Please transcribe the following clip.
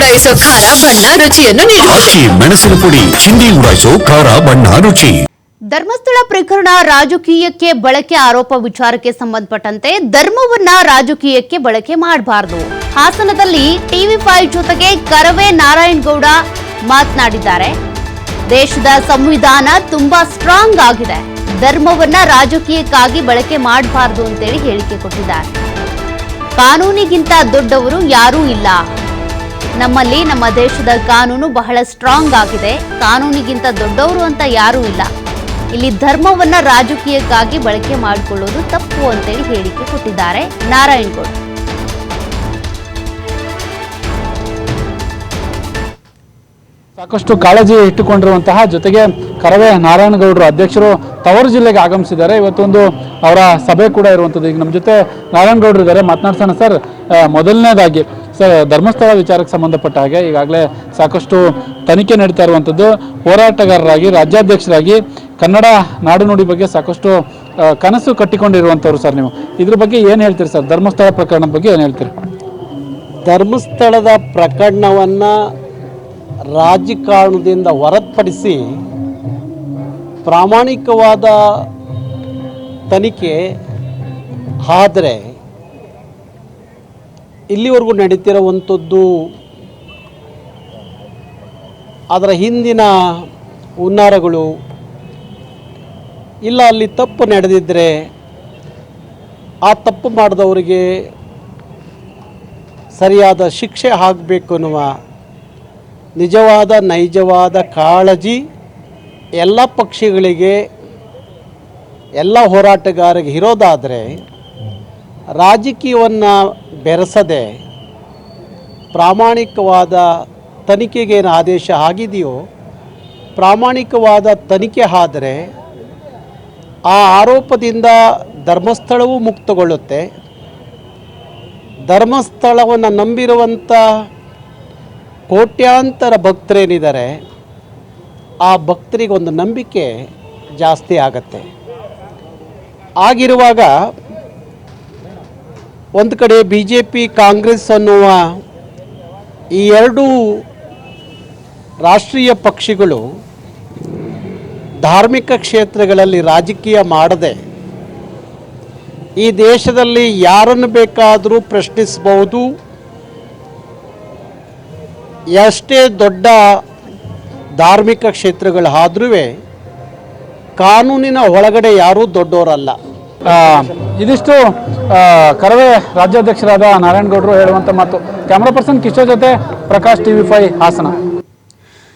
ಉಡಾಯಿಸೋ ಖಾರ ಬಣ್ಣ ರುಚಿಯನ್ನು ನೀಡುತ್ತದೆ ಮೆಣಸಿನ ಪುಡಿ ಚಿಂದಿ ಉಡಾಯಿಸೋ ಖಾರ ಬಣ್ಣ ರುಚಿ. ಧರ್ಮಸ್ಥಳ ಪ್ರಕರಣ ರಾಜಕೀಯಕ್ಕೆ ಬಳಕೆ ಆರೋಪ ವಿಚಾರಕ್ಕೆ ಸಂಬಂಧಪಟ್ಟಂತೆ ಧರ್ಮವನ್ನ ರಾಜಕೀಯಕ್ಕೆ ಬಳಕೆ ಮಾಡಬಾರದು. ಹಾಸನದಲ್ಲಿ ಟಿವಿ ಫೈವ್ ಜೊತೆಗೆ ಕರವೇ ನಾರಾಯಣಗೌಡ ಮಾತನಾಡಿದ್ದಾರೆ. ದೇಶದ ಸಂವಿಧಾನ ತುಂಬಾ ಸ್ಟ್ರಾಂಗ್ ಆಗಿದೆ. ಧರ್ಮವನ್ನ ರಾಜಕೀಯಕ್ಕಾಗಿ ಬಳಕೆ ಮಾಡಬಾರದು ಅಂತೇಳಿ ಹೇಳಿಕೆ ಕೊಟ್ಟಿದ್ದಾರೆ. ಕಾನೂನಿಗಿಂತ ದೊಡ್ಡವರು ಯಾರೂ ಇಲ್ಲ. ನಮ್ಮಲ್ಲಿ ನಮ್ಮ ದೇಶದ ಕಾನೂನು ಬಹಳ ಸ್ಟ್ರಾಂಗ್ ಆಗಿದೆ. ಕಾನೂನಿಗಿಂತ ದೊಡ್ಡವರು ಅಂತ ಯಾರೂ ಇಲ್ಲ. ಇಲ್ಲಿ ಧರ್ಮವನ್ನ ರಾಜಕೀಯಕ್ಕಾಗಿ ಬಳಕೆ ಮಾಡಿಕೊಳ್ಳೋದು ತಪ್ಪು ಅಂತೇಳಿ ಹೇಳಿಕೆ ಕೊಟ್ಟಿದ್ದಾರೆ ನಾರಾಯಣಗೌಡ. ಸಾಕಷ್ಟು ಕಾಳಜಿ ಇಟ್ಟುಕೊಂಡಿರುವಂತಹ ಜೊತೆಗೆ ಕರವೇ ನಾರಾಯಣಗೌಡರು ಅಧ್ಯಕ್ಷರು ತವರು ಜಿಲ್ಲೆಗೆ ಆಗಮಿಸಿದ್ದಾರೆ. ಇವತ್ತೊಂದು ಅವರ ಸಭೆ ಕೂಡ ಇರುವಂಥದ್ದು. ಈಗ ನಮ್ಮ ಜೊತೆ ನಾರಾಯಣಗೌಡರು ಇದ್ದಾರೆ ಮಾತನಾಡ್ಸೋಣ ಸರ್. ಮೊದಲನೇದಾಗಿ ಸರ್ ಧರ್ಮಸ್ಥಳ ವಿಚಾರಕ್ಕೆ ಸಂಬಂಧಪಟ್ಟ ಹಾಗೆ ಈಗಾಗಲೇ ಸಾಕಷ್ಟು ತನಿಖೆ ನಡೀತಾ ಇರುವಂಥದ್ದು. ಹೋರಾಟಗಾರರಾಗಿ, ರಾಜ್ಯಾಧ್ಯಕ್ಷರಾಗಿ ಕನ್ನಡ ನಾಡು ನುಡಿ ಬಗ್ಗೆ ಸಾಕಷ್ಟು ಕನಸು ಕಟ್ಟಿಕೊಂಡಿರುವಂಥವ್ರು ಸರ್ ನೀವು. ಇದ್ರ ಬಗ್ಗೆ ಏನು ಹೇಳ್ತೀರಿ ಸರ್? ಧರ್ಮಸ್ಥಳ ಪ್ರಕರಣದ ಬಗ್ಗೆ ಏನು ಹೇಳ್ತೀರಿ? ಧರ್ಮಸ್ಥಳದ ಪ್ರಕರಣವನ್ನು ರಾಜಕಾರಣದಿಂದ ಹೊರತುಪಡಿಸಿ ಪ್ರಾಮಾಣಿಕವಾದ ತನಿಖೆ ಆದರೆ ಇಲ್ಲಿವರೆಗೂ ನಡೀತಿರುವಂಥದ್ದು ಅದರ ಹಿಂದಿನ ಹುನ್ನಾರಗಳು. ಇಲ್ಲ, ಅಲ್ಲಿ ತಪ್ಪು ನಡೆದಿದ್ದರೆ ಆ ತಪ್ಪು ಮಾಡಿದವರಿಗೆ ಸರಿಯಾದ ಶಿಕ್ಷೆ ಆಗಬೇಕು ಅನ್ನುವ ನಿಜವಾದ, ನೈಜವಾದ ಕಾಳಜಿ ಎಲ್ಲ ಪಕ್ಷಿಗಳಿಗೆ, ಎಲ್ಲ ಹೋರಾಟಗಾರರಿಗೆ ಇರೋದಾದರೆ ರಾಜಕೀಯವನ್ನು ಬೆರೆಸದೆ ಪ್ರಾಮಾಣಿಕವಾದ ತನಿಖೆಗೇನು ಆದೇಶ ಆಗಿದೆಯೋ, ಪ್ರಾಮಾಣಿಕವಾದ ತನಿಖೆ ಆದರೆ ಆ ಆರೋಪದಿಂದ ಧರ್ಮಸ್ಥಳವೂ ಮುಕ್ತಗೊಳ್ಳುತ್ತೆ. ಧರ್ಮಸ್ಥಳವನ್ನು ನಂಬಿರುವಂಥ ಕೋಟ್ಯಾಂತರ ಭಕ್ತರೇನಿದ್ದಾರೆ, ಆ ಭಕ್ತರಿಗೆ ಒಂದು ನಂಬಿಕೆ ಜಾಸ್ತಿ ಆಗತ್ತೆ. ಆಗಿರುವಾಗ ಒಂದು ಕಡೆ ಬಿ ಜೆ ಪಿ ಕಾಂಗ್ರೆಸ್ ಅನ್ನುವ ಈ ಎರಡೂ ರಾಷ್ಟ್ರೀಯ ಪಕ್ಷಗಳು ಧಾರ್ಮಿಕ ಕ್ಷೇತ್ರಗಳಲ್ಲಿ ರಾಜಕೀಯ ಮಾಡದೆ ಈ ದೇಶದಲ್ಲಿ ಯಾರನ್ನು ಬೇಕಾದರೂ ಪ್ರಶ್ನಿಸಬಹುದು. ಎಷ್ಟೇ ದೊಡ್ಡ ಧಾರ್ಮಿಕ ಕ್ಷೇತ್ರಗಳಾದ್ರೂ ಕಾನೂನಿನ ಒಳಗಡೆ ಯಾರೂ ದೊಡ್ಡವರಲ್ಲ. ಇದಿಷ್ಟು ಕರವೆ ರಾಜ್ಯಾಧ್ಯಕ್ಷರಾದ ನಾರಾಯಣಗೌಡರು ಹೇಳುವಂಥ ಮಾತು. ಕ್ಯಾಮ್ರಾ ಪರ್ಸನ್ ಕಿಶೋರ್ ಜೊತೆ ಪ್ರಕಾಶ್ ಟಿವಿ ಫೈ ಹಾಸನ.